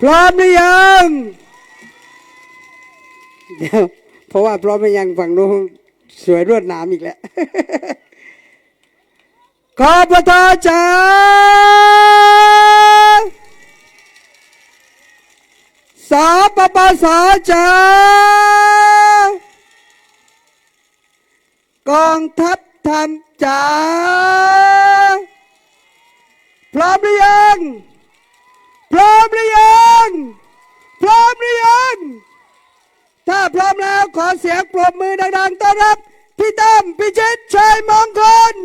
พร้อมหรือยังเดี๋ยวเพราะว่าพร้อมหรือยังฝั่งนู้นสวยรวดหนามอีกแล้วขอประทาจ้าสาปปสาจ้ากองทัพทำจ้าพร้อมหรือยัง พร้อมหรือยัง พร้อมหรือยัง ถ้าพร้อมแล้วขอเสียงปรบมื อดังๆต้อนรับ พี่ตั้มพิชิตชัยมงคล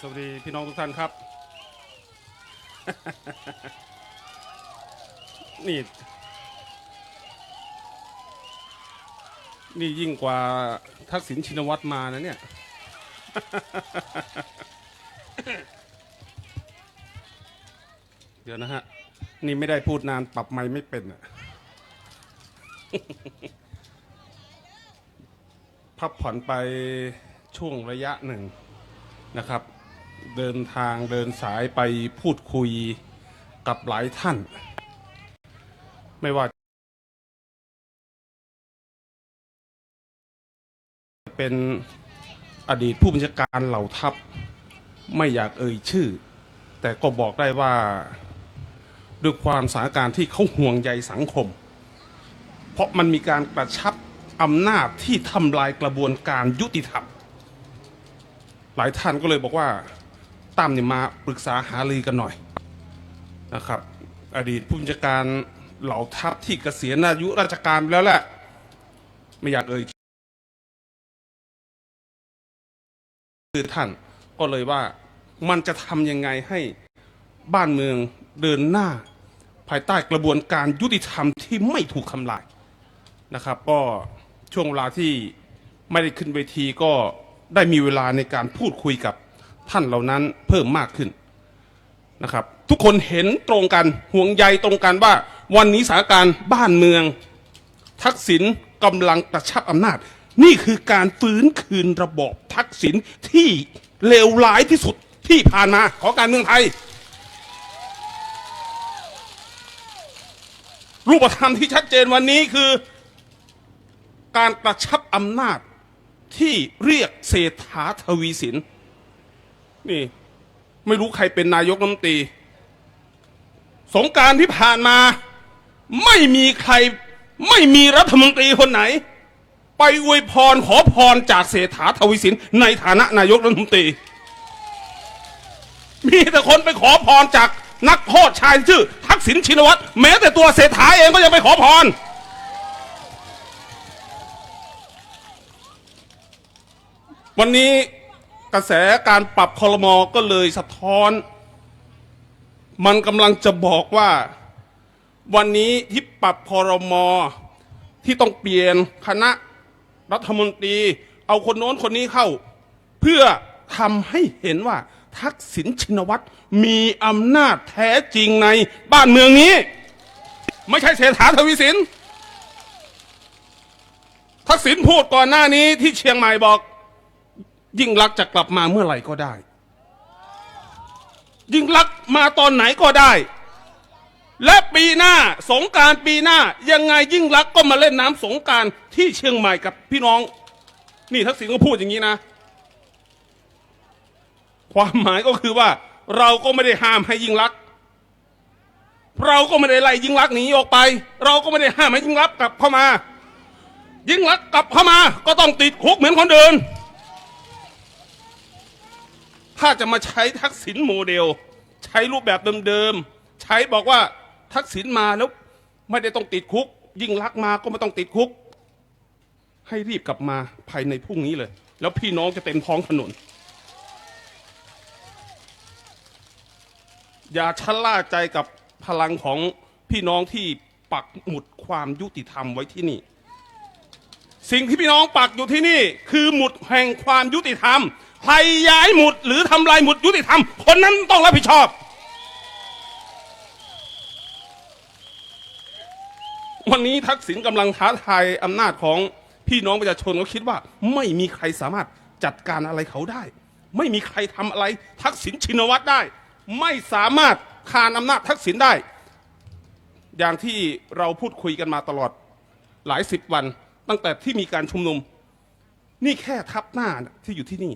สวัสดีพี่น้องทุกท่านครับ นี่ นี่ยิ่งกว่าทักษิณชินวัตรมานะเนี่ย เดี๋ยวนะฮะ นี่ไม่ได้พูดนานปรับไม่ไม่เป็นอะพักผ่อนไปช่วงระยะหนึ่งนะครับ เดินทางเดินสายไปพูดคุยกับหลายท่าน ไม่ว่าจะเป็นอดีตผู้บัญชาการเหล่าทัพ ไม่อยากเอ่ยชื่อ แต่ก็บอกได้ว่าด้วยความสถานการณ์ที่เขาห่วงใยสังคม เพราะมันมีการกระชับอำนาจที่ทำลายกระบวนการยุติธรรม หลายท่านก็เลยบอกว่าตั้มเนี่ยมาปรึกษาหารือกันหน่อยนะครับ อดีตผู้บัญชาการเหล่าทัพที่เกษียณอายุราชการไปแล้วแหละ ไม่อยากเอ่ยคือท่าน ก็เลยว่ามันจะทำยังไงให้บ้านเมืองเดินหน้า ภายใต้กระบวนการยุติธรรมที่ไม่ถูกทำลายนะครับ ก็ช่วงเวลาที่ไม่ได้ขึ้นเวทีก็ได้มีเวลาในการพูดคุยกับท่านเหล่านั้นเพิ่มมากขึ้นนะครับ ทุกคนเห็นตรงกันห่วงใยตรงกันว่า วันนี้สถานการณ์บ้านเมือง ทักษิณกำลังกระชับอำนาจ นี่คือการฟื้นคืนระบอบทักษิณที่ เลวร้ายที่สุดที่ผ่านมาของการเมืองไทย รูปธรรมที่ชัดเจนวันนี้คือ การกระชับอำนาจที่เรียกเศรษฐาทวีสิน นี่ ไม่รู้ใครเป็นนายกรัฐมนตรี สงการที่ผ่านมา ไม่มีใครไม่มีรัฐมนตรีคนไหน ไปอวยพรขอพรจากเศรษฐาทวีสินในฐานะนายกรัฐมนตรี มีแต่คนไปขอพรจากนักโทษชายชื่อ ทักษิณชินวัตรแม้แต่ตัวเศรษฐาเองก็ยังไปขอพร วันนี้กระแสการปรับคอรมอก็เลยสะท้อน มันกำลังจะบอกว่า วันนี้ที่ปรับคอรมอที่ต้องเปลี่ยนคณะ รัฐมนตรี เอาคนโน้นคนนี้เข้า เพื่อทำให้เห็นว่า ทักษิณชินวัตรมีอำนาจแท้จริงในบ้านเมืองนี้ ไม่ใช่เศรษฐาทวีสินทักษิณพูดก่อนหน้านี้ที่เชียงใหม่บอก ยิ่งรักจะกลับมาเมื่อไหร่ก็ได้ ยิ่งรักมาตอนไหนก็ได้ และปีหน้าสงการปีหน้ายังไงยิ่งรักก็มาเล่นน้ำสงการที่เชียงใหม่กับพี่น้อง นี่ทักษิณก็พูดอย่างนี้นะ ความหมายก็คือว่า เราก็ไม่ได้ห้ามให้ยิ่งรัก เราก็ไม่ได้ไล่ยิ่งรักหนีออกไป เราก็ไม่ได้ห้ามให้ยิ่งรักกลับเข้ามา ยิ่งรักกลับเข้ามา ก็ต้องติดคุกเหมือนคนอื่นถ้าจะมาใช้ทักษิณโมเดล ใช้รูปแบบเดิมๆใช้บอกว่า ทักษิณมาแล้วไม่ได้ต้องติดคุก ยิ่งรักมาก็ไม่ต้องติดคุก ให้รีบกลับมาภายในพรุ่งนี้เลย แล้วพี่น้องจะเต็มท้องถนน อย่าชะล่าใจกับพลังของพี่น้องที่ปักหมุดความยุติธรรมไว้ที่นี่ สิ่งที่พี่น้องปักอยู่ที่นี่ คือหมุดแห่งความยุติธรรมใครย้ายหมุดหรือทำลายหมุดยุติธรรม คนนั้นต้องรับผิดชอบ วันนี้ทักษิณกำลังท้าทายอำนาจของพี่น้องประชาชนก็คิดว่า ไม่มีใครสามารถจัดการอะไรเขาได้ ไม่มีใครทำอะไรทักษิณชินวัตรได้ ไม่สามารถคานอำนาจทักษิณได้ อย่างที่เราพูดคุยกันมาตลอดหลายสิบวัน ตั้งแต่ที่มีการชุมนุม นี่แค่ทับหน้าที่อยู่ที่นี่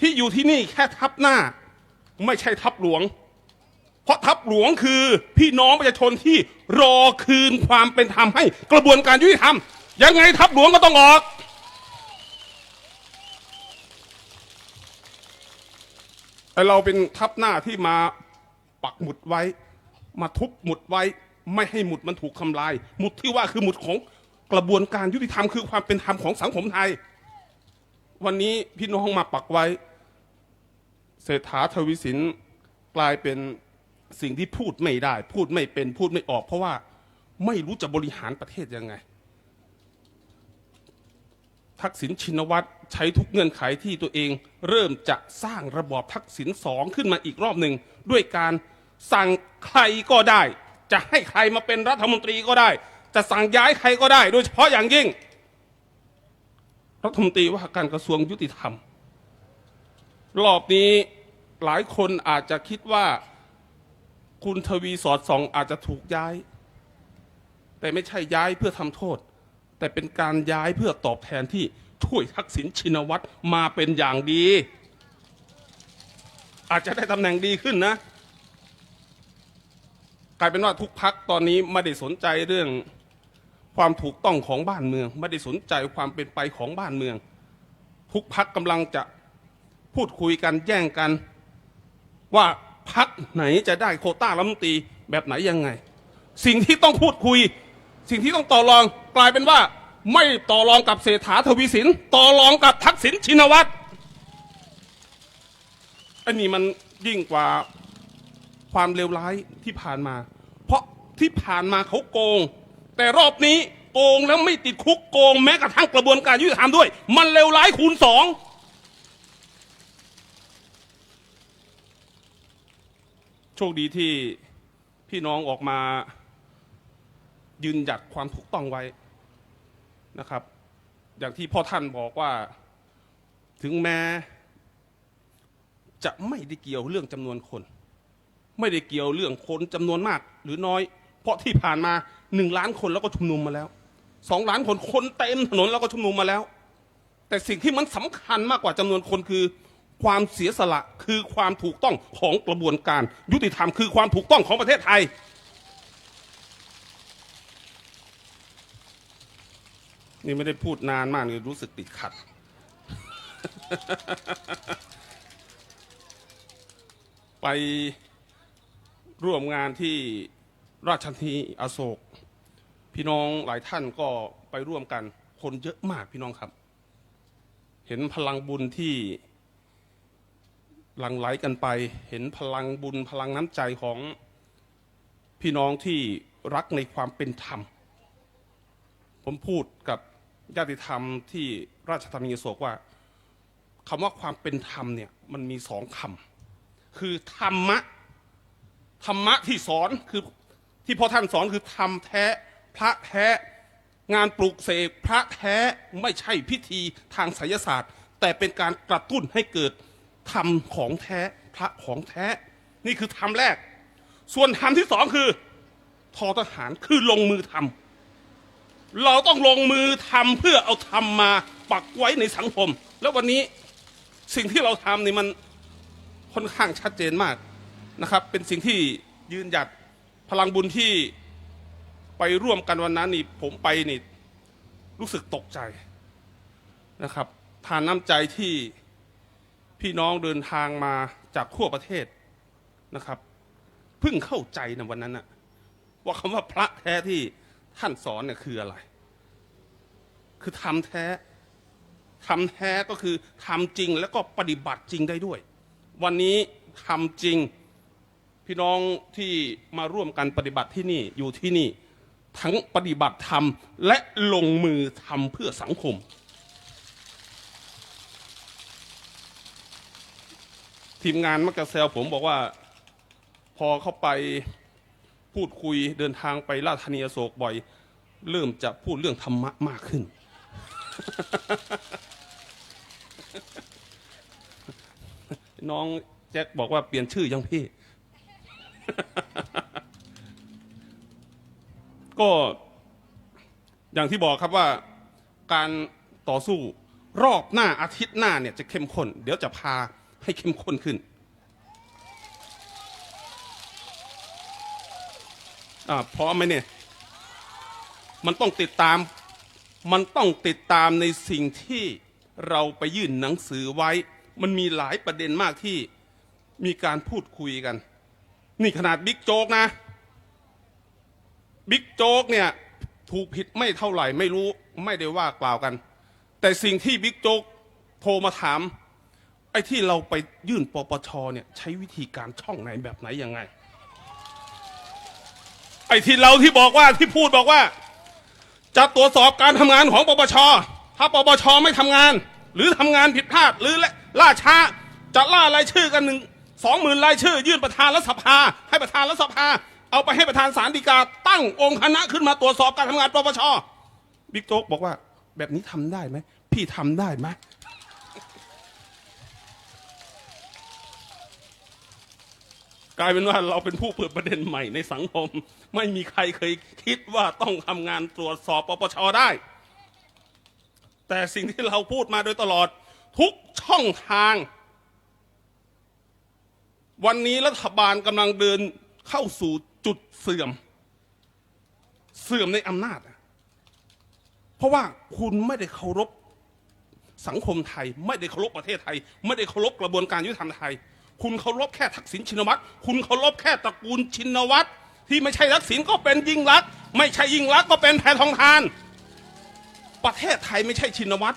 ที่อยู่ที่นี่แค่ทับหน้า ไม่ใช่ทับหลวง เพราะทับหลวงคือพี่น้องประชาชนที่รอคืนความเป็นธรรมให้กระบวนการยุติธรรม ยังไงทับหลวงก็ต้องออก แต่เราเป็นทับหน้าที่มาปักหมุดไว้ มาทุบหมุดไว้ ไม่ให้หมุดมันถูกทำลาย หมุดที่ว่าคือหมุดของกระบวนการยุติธรรมคือความเป็นธรรมของสังคมไทย วันนี้พี่น้องมาปักไว้เศรษฐาทวีสินกลายเป็น สิ่งที่พูดไม่ได้ พูดไม่เป็นพูดไม่ออก เพราะว่าไม่รู้จะบริหารประเทศยังไง ทักษิณชินวัตรใช้ทุกเงื่อนไขที่ตัวเองเริ่มจะสร้างระบอบทักษิณสองขึ้นมาอีกรอบหนึ่งด้วยการสั่งใครก็ได้ จะให้ใครมาเป็นรัฐมนตรีก็ได้ จะสั่งย้ายใครก็ได้ โดยเฉพาะอย่างยิ่ง รัฐมนตรีว่าการกระทรวงยุติธรรม รอบนี้หลายคนอาจจะคิดว่า คุณทวีสอดส่องอาจจะถูกย้าย แต่ไม่ใช่ย้ายเพื่อทำโทษ แต่เป็นการย้ายเพื่อตอบแทนที่ช่วยทักษิณชินวัตรมาเป็นอย่างดี อาจจะได้ตำแหน่งดีขึ้นนะ กลายเป็นว่าทุกพักตอนนี้ไม่ได้สนใจเรื่องความถูกต้องของบ้านเมือง ไม่ได้สนใจความเป็นไปของบ้านเมือง ทุกพักกำลังจะพูดคุยกันแย่งกันว่า พักไหนจะได้โคต้ารัฐมนตรีแบบไหนยังไง สิ่งที่ต้องพูดคุย สิ่งที่ต้องต่อรองกลายเป็นว่า ไม่ต่อรองกับเศรษฐาทวีสิน ต่อรองกับทักษิณชินวัตรอันนี้มันยิ่งกว่าความเลวร้ายที่ผ่านมา เพราะที่ผ่านมาเขาโกง แต่รอบนี้โกงแล้วไม่ติดคุกโกงแม้กระทั่งกระบวนการยุติธรรมด้วย มันเลวร้ายคูณสอง โชคดีที่พี่น้องออกมายืนหยัดความถูกต้องไว้นะครับ อย่างที่พ่อท่านบอกว่าถึงแม้จะไม่ได้เกี่ยวเรื่องจำนวนคน ไม่ได้เกี่ยวเรื่องคนจำนวนมากหรือน้อย เพราะที่ผ่านมาหนึ่งล้านคนแล้วก็ชุมนุมมาแล้วสองล้านคนคนเต็มถนนแล้วก็ชุมนุมมาแล้ว แต่สิ่งที่มันสำคัญมากกว่าจำนวนคนคือ ความเสียสละคือความถูกต้องของกระบวนการ ยุติธรรมคือความถูกต้องของประเทศไทย นี่ไม่ได้พูดนานมากเลยรู้สึกติดขัด ไปร่วมงานที่ราชธานีอโศก พี่น้องหลายท่านก็ไปร่วมกันคนเยอะมากพี่น้องครับ เห็นพลังบุญที่ หลั่งไหลกันไป เห็นพลังบุญพลังน้ำใจของพี่น้องที่รักในความเป็นธรรม ผมพูดกับญาติธรรมที่ราชธานีอโศกว่าคำว่าความเป็นธรรมเนี่ยมันมีสองคำคือธรรมะธรรมะที่สอนคือที่พ่อท่านสอนคือธรรมแท้ พระแท้ งานปลูกเสกพระแท้ไม่ใช่พิธีทางไสยศาสตร์ แต่เป็นการกระตุ้นให้เกิด ธรรมของแท้พระของแท้ นี่คือธรรมแรก ส่วนธรรมที่สองคือทอทหารคือลงมือทำเราต้องลงมือทำเพื่อเอาธรรมมาปักไว้ในสังคม แล้ววันนี้สิ่งที่เราทำนี่มันค่อนข้างชัดเจนมากนะครับ เป็นสิ่งที่ยืนหยัดพลังบุญที่ไปร่วมกันวันนั้นนี่ผมไปนี่รู้สึกตกใจนะครับทานน้ำใจที่ พี่น้องเดินทางมาจากทั่วประเทศนะครับเพิ่งเข้าใจนะวันนั้นนะว่าคำว่าพระแท้ที่ท่านสอนเนี่ยคืออะไร คือทำแท้ทำแท้ก็คือทำจริงแล้วก็ปฏิบัติจริงได้ด้วย วันนี้ทำจริงพี่น้องที่มาร่วมกันปฏิบัติที่นี่อยู่ที่นี่ทั้งปฏิบัติธรรมและลงมือทำเพื่อสังคม ทีมงานมักจะแซวผมบอกว่า พอเข้าไปพูดคุยเดินทางไปราชธานีอโศกบ่อย เริ่มจะพูดเรื่องธรรมะมากขึ้น น้องแจ็คบอกว่าเปลี่ยนชื่อยังพี่ ก็อย่างที่บอกครับว่าการต่อสู้รอบหน้าอาทิตย์หน้าเนี่ยจะเข้มข้น เดี๋ยวจะพา ให้เข้มข้นขึ้นอ่าพร้อมไหมเนี่ย มันต้องติดตาม มันต้องติดตามในสิ่งที่เราไปยื่นหนังสือไว้ มันมีหลายประเด็นมากที่มีการพูดคุยกัน นี่ขนาดบิ๊กโจ๊กนะ บิ๊กโจ๊กเนี่ย ถูกผิดไม่เท่าไหร่ไม่รู้ไม่ได้ว่ากล่าวกัน แต่สิ่งที่บิ๊กโจ๊กโทรมาถาม ไอ้ที่เราไปยื่นปปชเนี่ยใช้วิธีการช่องไหนแบบไหนยังไง ไอ้ที่เราที่บอกว่าที่พูดบอกว่า จะตรวจสอบการทำงานของปปชถ้าปปชไม่ทำงาน หรือทำงานผิดพลาดหรือล่าช้า จะล่ารายชื่อกันหนึ่งสองหมื่นรายชื่อ ยื่นประธานรัฐสภา ให้ประธานรัฐสภา เอาไปให้ประธานศาลฎีกา ตั้งองค์คณะขึ้นมาตรวจสอบการทำงานปปชบิ๊กโจ๊กบอกว่า แบบนี้ทำได้ไหมพี่ทำได้ไหม กลายเป็นว่าเราเป็นผู้เปิดประเด็นใหม่ในสังคม ไม่มีใครเคยคิดว่าต้องทำงานตรวจสอบปปชได้ แต่สิ่งที่เราพูดมาโดยตลอดทุกช่องทาง วันนี้รัฐบาลกำลังเดินเข้าสู่จุดเสื่อม เสื่อมในอำนาจ เพราะว่าคุณไม่ได้เคารพสังคมไทย ไม่ได้เคารพประเทศไทย ไม่ได้เคารพกระบวนการยุติธรรมไทย คุณเคารพแค่ทักษิณชินวัตรคุณเคารพแค่ตระกูลชินวัตรที่ไม่ใช่ทักษิณก็เป็นยิ่งรักษณ์ไม่ใช่ยิ่งรักษณ์ก็เป็นแพทองทาน ประเทศไทยไม่ใช่ชินวัตร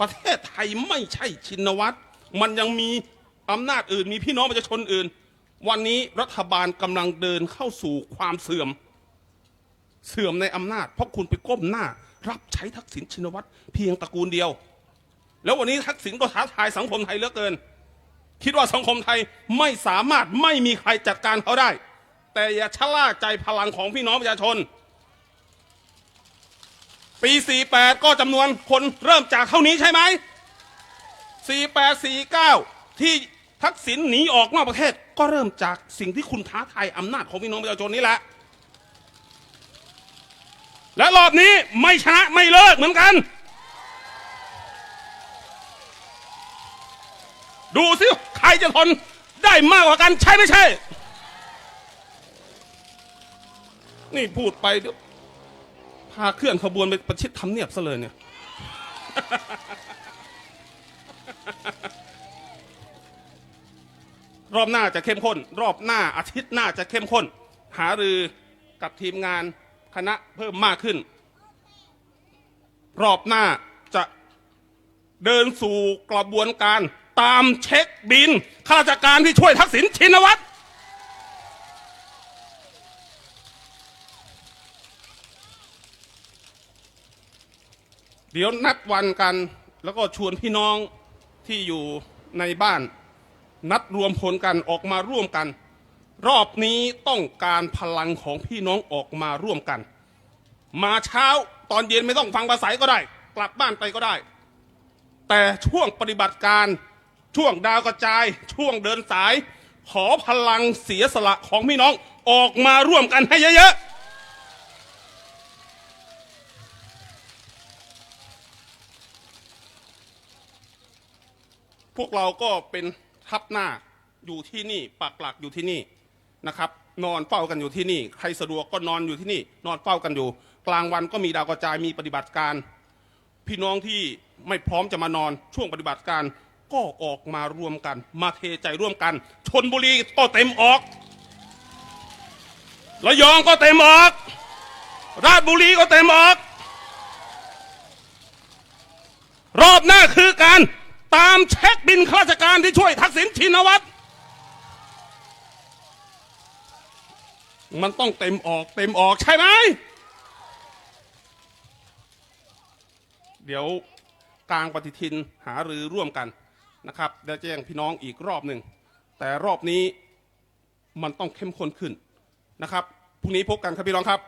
ประเทศไทยไม่ใช่ชินวัตรมันยังมีอำนาจอื่นมีพี่น้องประชาชนอื่น วันนี้รัฐบาลกำลังเดินเข้าสู่ความเสื่อม เสื่อมในอำนาจ เพราะคุณไปก้มหน้า รับใช้ทักษิณชินวัตรเพียงตระกูลเดียว แล้ววันนี้ทักษิณก็ท้าทายสังคมไทยเหลือเกิน คิดว่าสังคมไทยไม่สามารถไม่มีใครจัดการเขาได้ แต่อย่าชะล่าใจพลังของพี่น้องประชาชน ปี 48 ก็จำนวนคนเริ่มจากเท่านี้ใช่ไหม 48 49 ที่ทักษิณหนีออกนอกประเทศ ก็เริ่มจากสิ่งที่คุณท้าทายอำนาจของพี่น้องประชาชนนี่แหละ และรอบนี้ไม่ชนะไม่เลิกเหมือนกัน ดูสิใครจะทนได้มากกว่ากันใช่ไม่ใช่ นี่พูดไปเดี๋ยวพาเคลื่อนขบวนไปประชิดทำเนียบซะเลยเนี่ย รอบหน้าจะเข้มข้น รอบหน้าอาทิตย์หน้าจะเข้มข้น หารือกับทีมงานคณะเพิ่มมากขึ้น รอบหน้าจะเดินสู่กระบวนการ ตามเช็คบินข้าราชการที่ช่วยทักษิณชินวัตรเดี๋ยวนัดวันกัน แล้วก็ชวนพี่น้องที่อยู่ในบ้าน นัดรวมพลกันออกมาร่วมกัน รอบนี้ต้องการพลังของพี่น้องออกมาร่วมกัน มาเช้าตอนเย็นไม่ต้องฟังภาษาก็ได้ กลับบ้านไปก็ได้ แต่ช่วงปฏิบัติการ ช่วงดาวกระจาย ช่วงเดินสาย ขอพลังเสียสละของพี่น้องออกมาร่วมกันให้เยอะๆพวกเราก็เป็นทัพหน้าอยู่ที่นี่ปักหลักอยู่ที่นี่นะครับ นอนเฝ้ากันอยู่ที่นี่ ใครสะดวกก็นอนอยู่ที่นี่ นอนเฝ้ากันอยู่ กลางวันก็มีดาวกระจายมีปฏิบัติการ พี่น้องที่ไม่พร้อมจะมานอนช่วงปฏิบัติการ ก็ออกมารวมกัน มาเทใจร่วมกัน ชนบุรีก็เต็มออกระยองก็เต็มออก ราชบุรีก็เต็มออก รอบหน้าคือการตามเช็คบินข้าราชการที่ช่วยทักษิณชินวัตรมันต้องเต็มออกเต็มออกใช่ไหม เดี๋ยวกลางปฏิทินหารือร่วมกัน นะครับได้แจ้งพี่น้องอีกรอบหนึ่ง แต่รอบนี้มันต้องเข้มข้นขึ้นนะครับพรุ่งนี้พบกันครับพี่น้องครับ